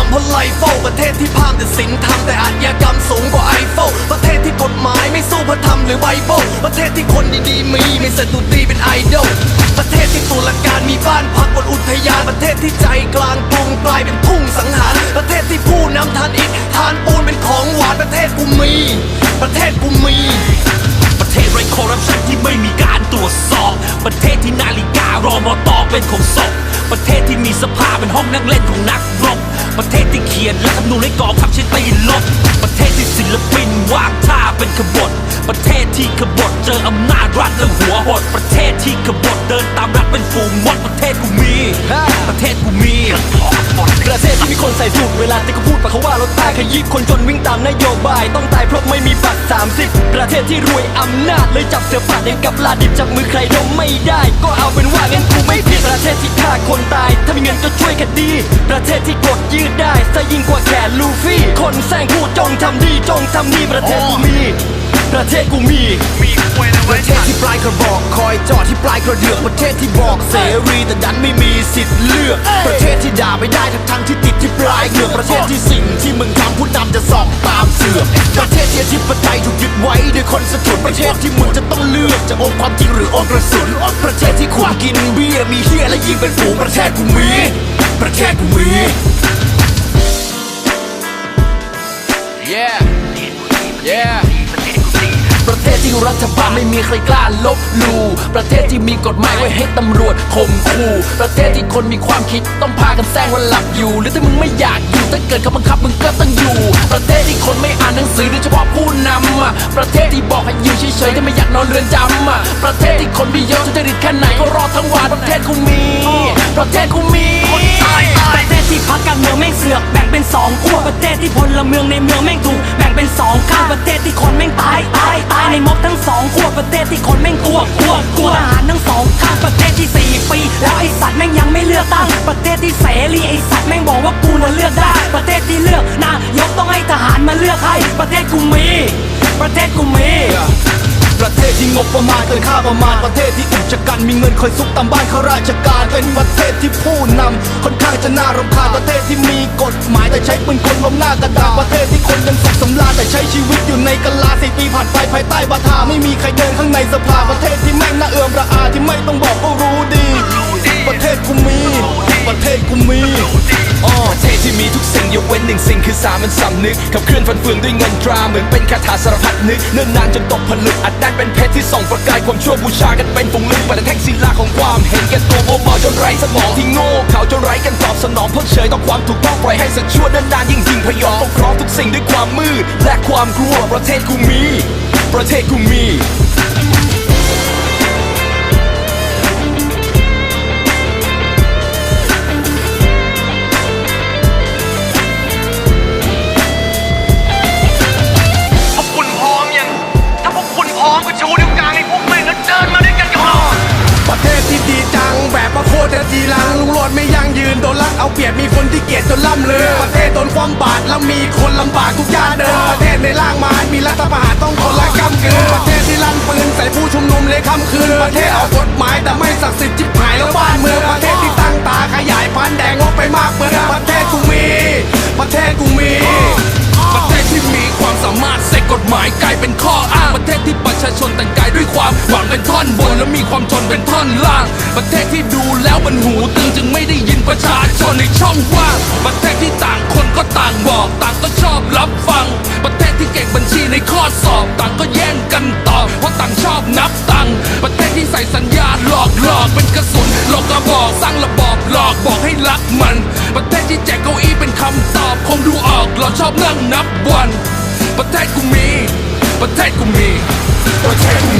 ามเพราะไลโฟประเทศที่พามแต่สิงทำแต่อาชญากรรมสูงกว่าไอโฟประเทศที่กฎหมายไม่สู้พระธรรมหรือไบเบิลประเทศที่คนดีๆมีไม่สตุตีเป็นไอดอลประเทศที่ตุลาการมีบ้านพักบนอุทยานประเทศที่ใจกลางกรุงกลายเป็นทุ่งสังหารประเทศที่ผู้นำทานอิฐทานปูนเป็นของหวานประเทศกูมี ประเทศกูมี ประเทศไร้คอร์รัปชันที่ไม่มีการตรวจสอบ ประเทศที่นาฬิการอมอตอเป็นของศพประเทศที่มีสภาเป็นห้องนั่งเล่นของนักรบ ประเทศที่เขียนและคำนูนให้กองทัพใช้ตีลบประเทศที่ศิลปินวางท่าเป็นขบฏประเทศที่ขบฏเจออำนาจรัฐและหัวหด ประเทศที่ขบฏเดินตามรัฐเป็นฝูงมดประเทศกูมี ประเทศกูมีประเทศที่มีคนใส่สูตรเวลาที่เขาพูดปะเขาว่าเราตายขยี้คนจนวิ่งตามนโยบาย ต้องตายเพราะไม่มีบัตร30 ประเทศที่รวยอำนาจเลยจับเสือป่าดยังกับลาดิบจับมือใครดมไม่ได้ ก็เอาเป็นว่างั้นกูไม่ผิดประเทศที่ฆ่าคนตาย ถ้ามีเงินก็ช่วยคดี ประเทศที่กดยืดได้ ซะยิ่งกว่าแขนลูฟี่ คนแซงพูดจงทำดีจงทำดีประเทศกูมี ประเทศกูมีประเทศที่ปลายกระบอกคอยจอดที่ปลายกระเดือกประเทศที่บอกเสรีแต่ดันไม่มีสิทธิ์เลือก ประเทศที่ด่าไม่ได้ทั้งทั้งๆที่ติดที่ปลายเหงือกประเทศที่สิ่งที่มึงทำผู้นำจะสอบตามเสือกประเทศที่อธิปไตยถูกยึดไว้ด้วยคนสถุนประเทศที่มึงจะต้องเลือกจะองค์ความจริงหรือองค์กระสุนประเทศที่คุณกินเบียร์มีเฮียและยิงเป็นฝูงประเทศกูมี ประเทศกูมี ประเทศที่รัฐบาลไม่มีใครกล้าลบหลู่ประเทศที่มีกฎหมายไว้ให้ตำรวจข่มขู่ประเทศที่คนมีความคิดต้องพากันแซงว่าหลับอยู่ หรือถ้ามึงไม่อยากอยู่ถ้าเกิดเขาบังคับมึงก็ต้องอยู่ ประเทศที่คนไม่อ่านหนังสือโดยเฉพาะผู้นำอะประเทศที่บอกให้อยู่เฉยๆถ้าไม่อยากนอนเรือนจำอะประเทศที่คนไม่เยอะทุจริตแค่ไหนก็รอดทั้งวันประเทศกูมี ประเทศกูมีประเทศที่พักการเมืองแม่งเสือกแบ่งเป็น สองขั้วประเทศที่พลเมืองในเมืองแม่งถูกแบ่งเป็นสองข้างประเทศที่คนแม่งตายตายตายในม็อบทั้งสองขั้วประเทศที่คนแม่งกลัวกลัวกลัวทหารทั้งสองข้างประเทศที่สี่ปี แล้วไอสัตว์แม่งยังไม่เลือกตั้ง ประเทศที่เสรีไอสัตว์แม่งบอกว่ากูน่ะเลือกได้ ประเทศที่เลือกนายกต้องให้ทหารมาเลือกให้ประเทศกูมี ประเทศกูมี ศที่งบประมาณเกินค่าประมาณประเทศที่อุกชะกันมีเงินคอยซุกตามบ้านข้าราชการเป็นประเทศที่ผู้นำค่อนข้างจะน่ารำคาญประเทศที่มีกฎหมายแต่ใช้ปืนคนล้มหน้ากระดาษประเทศที่คนยังสุขสำราญแต่ใช้ชีวิตอยู่ในกะลาสี่ปีผ่านไปภายใต้บาทาไม่มีใครเดินข้างในสภาประเทศที่แม่งน่าเอื่อมระอาที่ไม่ต้องบอกก็รู้ หนึ่งสิ่งคือสามัญสำนึกขับเคลื่อนฟันเฟืองด้วยเงินตราเหมือนเป็นคาถาสารพัดนึกเนิ่นนานจนตกผลึกอัดแน่นเป็นเพชรที่ส่องประกายความชั่วบูชากันเป็นฝูงลึกแต่แท่งศิลาของความเห็นแก่ตัวโมเมาจนไร้สมองที่โง่เขาจนไร้กันตอบสนองเพิกเฉยต่อความถูกต้องปล่อยให้สัตว์ชั่วเดินนานยิ่งยิงพยองปกครองทุกสิ่งด้วยความมืดและความกลัวประเทศกูมี ประเทศกูมี จะดีลังลุงโลดไม่ยั่งยืนโดนลักเอาเปรียบมีคนที่เกลียดจนล่ำเลือประเทศโดนความบาดแล้วมีคนลำบากทุกย่านเดินประเทศในล่างมารมีรัฐประหารต้องคนละกำกืนประเทศที่ลั่นปืนใส่ผู้ชุมนุมเลยค่ำคืนประเทศเอากฎหมายแต่ไม่ศักดิ์สิทธิ์จิบหายแล้วบ้านเมืองประเทศที่ตั้งตาขยายพันธุ์แดงงบไปมากเมืองประเทศกูมี ประเทศกูมีประเทศที่มีความสามารถเสกกฎหมายกลายเป็นข้ออ้างประเทศที่ประชาชนแต่งกายด้วยความหวังเป็นท่อนบนและมีความทนเป็นท่อนล่าง ประเทศที่ ประเทศที่ต่างคนก็ต่างบอกต่างก็ชอบรับฟัง ประเทศที่เก่งบัญชีในข้อสอบ ต่างก็แย่งกันตอบเพราะต่างชอบนับตังประเทศที่ใส่สัญญาหลอกหลอกเป็นกระสุนหลอกกระบอกสร้างระบอบหลอกบอกให้รักมัน ประเทศที่แจกเก้าอี้เป็นคำตอบคงดูออกเราชอบนั่งนับวัน ประเทศกูมี ประเทศกูมีประเทศกูมี